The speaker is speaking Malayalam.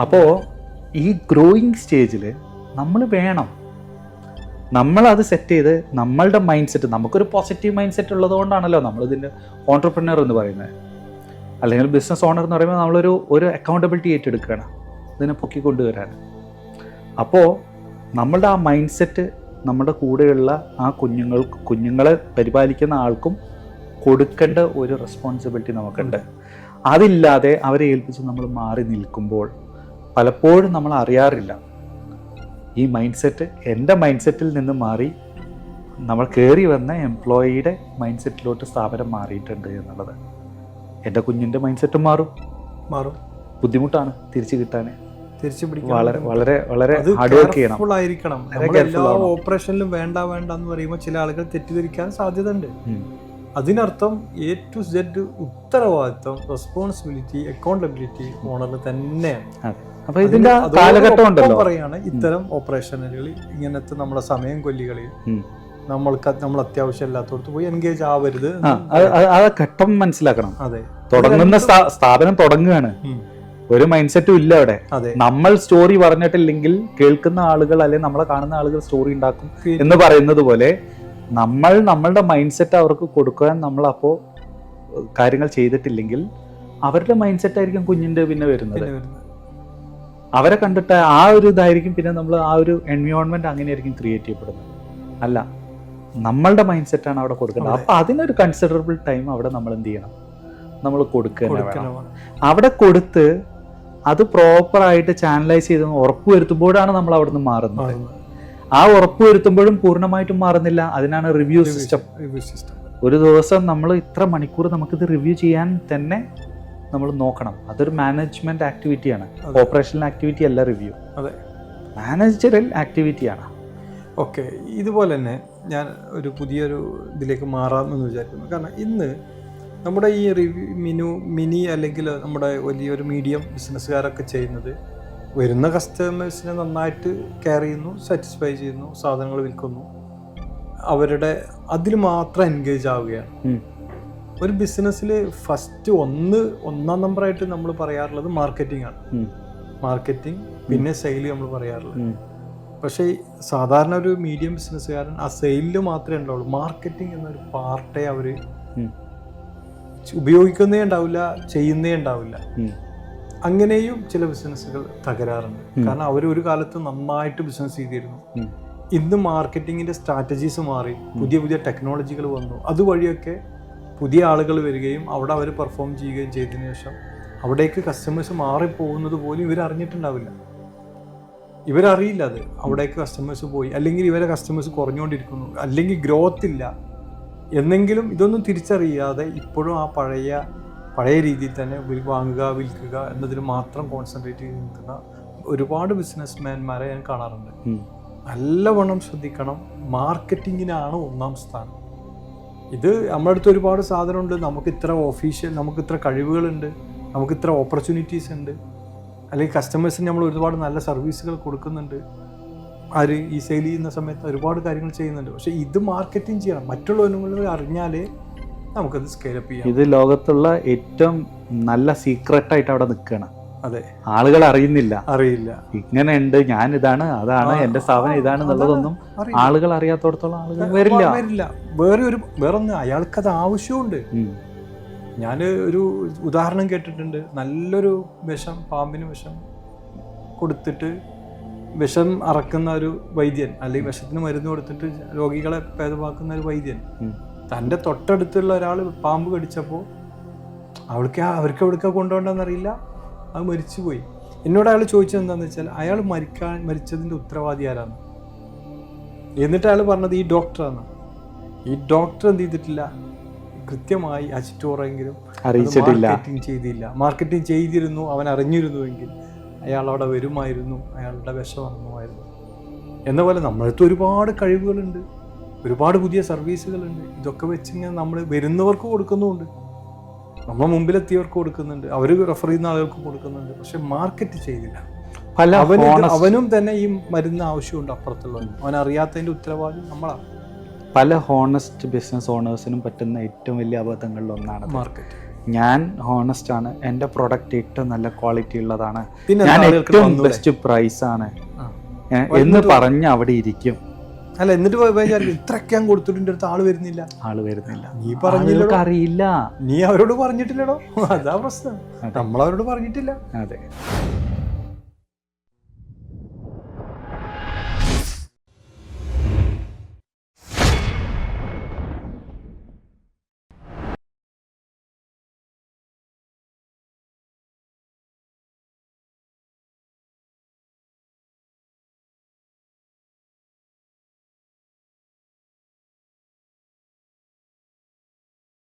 അപ്പോൾ ഈ ഗ്രോയിങ് സ്റ്റേജിൽ നമ്മൾ വേണം. നമ്മളത് സെറ്റ് ചെയ്ത് നമ്മളുടെ മൈൻഡ് സെറ്റ് നമുക്കൊരു പോസിറ്റീവ് മൈൻഡ് സെറ്റ് ഉള്ളത് കൊണ്ടാണല്ലോ നമ്മളിതിന്റെ ഓൺടർപ്രണർ എന്ന് പറയുന്നത്. അല്ലെങ്കിൽ ബിസിനസ് ഓണർ എന്ന് പറയുമ്പോൾ നമ്മളൊരു ഒരു അക്കൗണ്ടബിലിറ്റി ഏറ്റെടുക്കുകയാണ്. ഇതിനെ പൊക്കി പൊക്കിക്കൊണ്ടുവരാൻ. അപ്പോൾ നമ്മളുടെ ആ മൈൻഡ് സെറ്റ് നമ്മുടെ കൂടെയുള്ള ആ കുഞ്ഞുങ്ങൾ കുഞ്ഞുങ്ങളെ പരിപാലിക്കുന്ന ആൾക്കും കൊടുക്കേണ്ട ഒരു റെസ്പോൺസിബിലിറ്റി നമുക്കുണ്ട്. അതില്ലാതെ അവരെ ഏൽപ്പിച്ച് നമ്മൾ മാറി നിൽക്കുമ്പോൾ പലപ്പോഴും നമ്മൾ അറിയാറില്ല. ഈ മൈൻഡ് സെറ്റ് എന്റെ മൈൻഡ് സെറ്റിൽ നിന്ന് മാറി നമ്മൾ കയറി വന്ന എംപ്ലോയിയുടെ മൈൻഡ് സെറ്റിലോട്ട് സ്ഥാപനം മാറിയിട്ടുണ്ട് എന്നുള്ളത്. എന്റെ കുഞ്ഞിന്റെ മൈൻഡ് സെറ്റ് മാറും. മാറും. ബുദ്ധിമുട്ടാണ് തിരിച്ചു കിട്ടാൻ. തിരിച്ചു വളരെ പിടിക്കാൻ വളരെ ഹാർഡ് വർക്ക് ചെയ്യണം. ആയിരിക്കണം. എല്ലാ ഓപ്പറേഷനിലും വേണ്ട വേണ്ട എന്ന് പറയുമ്പോൾ ചില ആളുകൾ തെറ്റിദ്ധരിക്കാൻ സാധ്യത ഉണ്ട് ഉം. അതിനർത്ഥം എ ടു സെഡ് ഉത്തരവാദിത്വം റെസ്പോൺസിബിലിറ്റി അക്കൗണ്ടബിലിറ്റി ഓണറിൽ തന്നെയാണ്. അതെ. അപ്പൊ ഇതിന്റെ കാലഘട്ടം ഉണ്ടല്ലോ പറയാണ് ഇത്തരം ഓപ്പറേഷനുകളിൽ ഇങ്ങനത്തെ നമ്മുടെ സമയം കൊല്ലികളിൽ നമ്മൾക്ക് നമ്മൾ അത്യാവശ്യം പോയി എൻഗേജ് ആവരുത് ആ ഘട്ടം മനസ്സിലാക്കണം. അതെ. തുടങ്ങുന്ന സ്ഥാപനം തുടങ്ങുകയാണ്. ഒരു മൈൻഡ് സെറ്റും ഇല്ല അവിടെ. നമ്മൾ സ്റ്റോറി പറഞ്ഞിട്ടില്ലെങ്കിൽ കേൾക്കുന്ന ആളുകൾ അല്ലെങ്കിൽ നമ്മളെ കാണുന്ന ആളുകൾ സ്റ്റോറി ഉണ്ടാക്കും എന്ന് പറയുന്നത് പോലെ നമ്മൾ നമ്മളുടെ മൈൻഡ് സെറ്റ് അവർക്ക് കൊടുക്കാൻ നമ്മൾ അപ്പോൾ കാര്യങ്ങൾ ചെയ്തിട്ടില്ലെങ്കിൽ അവരുടെ മൈൻഡ് സെറ്റ് ആയിരിക്കും കുഞ്ഞിന്റെ പിന്നെ വരുന്നത്. അവരെ കണ്ടിട്ട് ആ ഒരു ഇതായിരിക്കും പിന്നെ നമ്മൾ ആ ഒരു എൻവയോൺമെന്റ് അങ്ങനെയായിരിക്കും ക്രിയേറ്റ് ചെയ്യപ്പെടുന്നത്. അല്ല നമ്മളുടെ മൈൻഡ് സെറ്റാണ് അവിടെ കൊടുക്കേണ്ടത്. അപ്പം അതിനൊരു കൺസിഡറബിൾ ടൈം അവിടെ നമ്മൾ എന്ത് ചെയ്യണം? നമ്മൾ കൊടുക്കുക. അവിടെ കൊടുത്ത് അത് പ്രോപ്പറായിട്ട് ചാനലൈസ് ചെയ്ത് ഉറപ്പുവരുത്തുമ്പോഴാണ് നമ്മൾ അവിടെ നിന്ന് മാറുന്നത്. ആ ഉറപ്പ് വരുത്തുമ്പോഴും പൂർണമായിട്ടും മാറുന്നില്ല. അതിനാണ് റിവ്യൂ സിസ്റ്റം. ഒരു ദിവസം നമ്മൾ ഇത്ര മണിക്കൂർ നമുക്കിത് റിവ്യൂ ചെയ്യാൻ തന്നെ നമ്മൾ നോക്കണം. അതൊരു മാനേജ്മെന്റ് ആക്ടിവിറ്റിയാണ്. ഓപ്പറേഷണൽ ആക്ടിവിറ്റി അല്ല റിവ്യൂ അതെ. മാനേജറൽ ആക്ടിവിറ്റിയാണ് ഓക്കെ. ഇതുപോലെ തന്നെ ഞാൻ ഒരു പുതിയൊരു ഇതിലേക്ക് മാറാമെന്ന് വിചാരിക്കുന്നു. കാരണം ഇന്ന് നമ്മുടെ ഈ റിവ്യൂ മിനു മിനി അല്ലെങ്കിൽ നമ്മുടെ വലിയൊരു മീഡിയം ബിസിനസ്സുകാരൊക്കെ ചെയ്യുന്നത് വരുന്ന കസ്റ്റമേഴ്സിനെ നന്നായിട്ട് കെയർ ചെയ്യുന്നു സാറ്റിസ്ഫൈ ചെയ്യുന്നു സാധനങ്ങൾ വിൽക്കുന്നു. അവരുടെ അതിൽ മാത്രം എൻഗേജ് ആവുകയാണ്. ഒരു ബിസിനസ്സിൽ ഫസ്റ്റ് ഒന്ന് ഒന്നാം നമ്പറായിട്ട് നമ്മൾ പറയാറുള്ളത് മാർക്കറ്റിംഗ് ആണ്. മാർക്കറ്റിംഗ് പിന്നെ സെയിൽ നമ്മൾ പറയാറുള്ളത്. പക്ഷേ സാധാരണ ഒരു മീഡിയം ബിസിനസ്സുകാരൻ ആ സെയിലിൽ മാത്രമേ ഉണ്ടാവുള്ളൂ. മാർക്കറ്റിംഗ് എന്നൊരു പാർട്ടേ അവർ. ഉപയോഗിക്കുന്നേ ഉണ്ടാവില്ല ചെയ്യുന്നേ ഉണ്ടാവില്ല. അങ്ങനെയും ചില ബിസിനസ്സുകൾ തകരാറുണ്ട്. കാരണം അവർ ഒരു കാലത്ത് നന്നായിട്ട് ബിസിനസ് ചെയ്തിരുന്നു. ഇന്ന് മാർക്കറ്റിങ്ങിന്റെ സ്ട്രാറ്റജീസ് മാറി പുതിയ പുതിയ ടെക്നോളജികൾ വന്നു. അതുവഴിയൊക്കെ പുതിയ ആളുകൾ വരികയും അവിടെ അവർ പെർഫോം ചെയ്യുകയും ചെയ്തതിനു ശേഷം അവിടേക്ക് കസ്റ്റമേഴ്സ് മാറിപ്പോകുന്നത് പോലും ഇവർ അറിഞ്ഞിട്ടുണ്ടാവില്ല ഇവരറിയില്ല അത്. അവിടേക്ക് കസ്റ്റമേഴ്സ് പോയി. അല്ലെങ്കിൽ ഇവരെ കസ്റ്റമേഴ്സ് കുറഞ്ഞുകൊണ്ടിരിക്കുന്നു. അല്ലെങ്കിൽ ഗ്രോത്ത് ഇല്ല എന്നെങ്കിലും ഇതൊന്നും തിരിച്ചറിയാതെ ഇപ്പോഴും ആ പഴയ പഴയ രീതിയിൽ തന്നെ വാങ്ങുക വിൽക്കുക എന്നതിൽ മാത്രം കോൺസെൻട്രേറ്റ് ചെയ്ത് നിൽക്കുന്ന ഒരുപാട് ബിസിനസ് മാൻമാരെ ഞാൻ കാണാറുണ്ട്. നല്ലവണ്ണം ശ്രദ്ധിക്കണം. മാർക്കറ്റിങ്ങിനാണ് ഒന്നാം സ്ഥാനം. ഇത് നമ്മുടെ അടുത്ത് ഒരുപാട് സാധനമുണ്ട്. നമുക്ക് ഇത്ര ഓഫീഷ്യൽ നമുക്ക് ഇത്ര കഴിവുകളുണ്ട്. നമുക്ക് ഇത്ര ഓപ്പർച്യൂണിറ്റീസ് ഉണ്ട്. അല്ലെങ്കിൽ കസ്റ്റമേഴ്സിന് നമ്മൾ ഒരുപാട് നല്ല സർവീസുകൾ കൊടുക്കുന്നുണ്ട്. ആര് ഈ സെയിൽ ചെയ്യുന്ന സമയത്ത് ഒരുപാട് കാര്യങ്ങൾ ചെയ്യുന്നുണ്ട്. പക്ഷേ ഇത് മാർക്കറ്റിംഗ് ചെയ്യണം. മറ്റുള്ളവരും അറിഞ്ഞാലേ നമുക്കത് സ്കെയിലപ്പ് ചെയ്യാം. ഇത് ലോകത്തുള്ള ഏറ്റവും നല്ല സീക്രട്ട് ആയിട്ട് അവിടെ നിൽക്കുകയാണ്. അതെ. ആളുകൾ അറിയുന്നില്ല. അറിയില്ല. ഇങ്ങനെ ഉണ്ട് ഞാൻ ഇതാണ് അതാണ് എന്റെ സ്ഥാപനം ഇതാണ് എന്നുള്ളതൊന്നും ആളുകൾ അറിയാത്തോടത്തോളം ആളുകൾ വരില്ല. വരില്ല. വേറെ ഒരു വേറൊന്ന് അയാൾക്ക് അത് ആവശ്യമുണ്ട് ഞാൻ ഒരു ഉദാഹരണം കേട്ടിട്ടുണ്ട്. നല്ലൊരു വിഷം പാമ്പിന് വിഷം കൊടുത്തിട്ട് വിഷം അറക്കുന്ന ഒരു വൈദ്യൻ അല്ലെങ്കിൽ വിഷത്തിന് മരുന്ന് കൊടുത്തിട്ട് രോഗികളെ ഭേദമാക്കുന്ന ഒരു വൈദ്യൻ. തന്റെ തൊട്ടടുത്തുള്ള ഒരാൾ പാമ്പ് കടിച്ചപ്പോൾ അവൾക്ക് അവർക്ക് എവിടേക്കാ കൊണ്ടുപോകണ്ടെന്നറിയില്ല അത് മരിച്ചുപോയി. എന്നോട് അയാൾ ചോദിച്ചത് എന്താണെന്ന് വെച്ചാൽ അയാൾ മരിക്കാൻ മരിച്ചതിന്റെ ഉത്തരവാദി ആരാണ്? എന്നിട്ട് അയാൾ പറഞ്ഞത് ഈ ഡോക്ടറാണ്. ഈ ഡോക്ടർ എന്ത് ചെയ്തിട്ടില്ല? കൃത്യമായി അച്ചിറ്റോറെങ്കിലും അറിയിച്ചിട്ടില്ല. മാർക്കറ്റിംഗ് ചെയ്തില്ല. മാർക്കറ്റിംഗ് ചെയ്തിരുന്നു അവൻ അറിഞ്ഞിരുന്നുവെങ്കിൽ അയാൾ അവിടെ വരുമായിരുന്നു അയാളുടെ വിഷമായിരുന്നു എന്ന പോലെ നമ്മളടുത്ത് ഒരുപാട് കഴിവുകളുണ്ട്. ഒരുപാട് പുതിയ സർവീസുകളുണ്ട്. ഇതൊക്കെ വെച്ചിങ്ങനെ നമ്മൾ വരുന്നവർക്ക് കൊടുക്കുന്നുമുണ്ട്. നമ്മൾ മുമ്പിലെത്തിയവർക്ക് കൊടുക്കുന്നുണ്ട്. അവർ റെഫർ ചെയ്യുന്ന ആളുകൾക്ക് കൊടുക്കുന്നുണ്ട്. പക്ഷെ മാർക്കറ്റ് ചെയ്തില്ല. പല അവനും അവനും തന്നെ ഈ മരുന്ന് ആവശ്യമുണ്ട് അപ്പുറത്തുള്ളവൻ അവൻ അറിയാത്തതിന്റെ ഉത്തരവാദി നമ്മളാണ്. പല ഹോണസ്റ്റ് ബിസിനസ് ഓണേഴ്സിനും പറ്റുന്ന ഏറ്റവും വലിയ അബദ്ധങ്ങളിൽ ഒന്നാണ് മാർക്കറ്റ് ഞാൻ ഹോണസ്റ്റ് ആണ്. എന്റെ പ്രൊഡക്റ്റ് ഏറ്റവും നല്ല ക്വാളിറ്റി ഉള്ളതാണ്. പിന്നെ ഞാൻ ഏറ്റവും ബെസ്റ്റ് പ്രൈസ് ആണ്. എന്ന് പറഞ്ഞ് അവിടെ ഇരിക്കും. അല്ല എന്നിട്ട് പോയി വിചാരിക്കും ഇത്രയൊക്കെ ഞാൻ കൊടുത്തിട്ട് അടുത്ത് ആൾ വരുന്നില്ല. ആൾ വരുന്നില്ല. നീ പറഞ്ഞില്ല അറിയില്ല. നീ അവരോട് പറഞ്ഞിട്ടില്ലടോ. അതാ പ്രശ്നം. നമ്മൾ നമ്മളവരോട് പറഞ്ഞിട്ടില്ല. അതെ.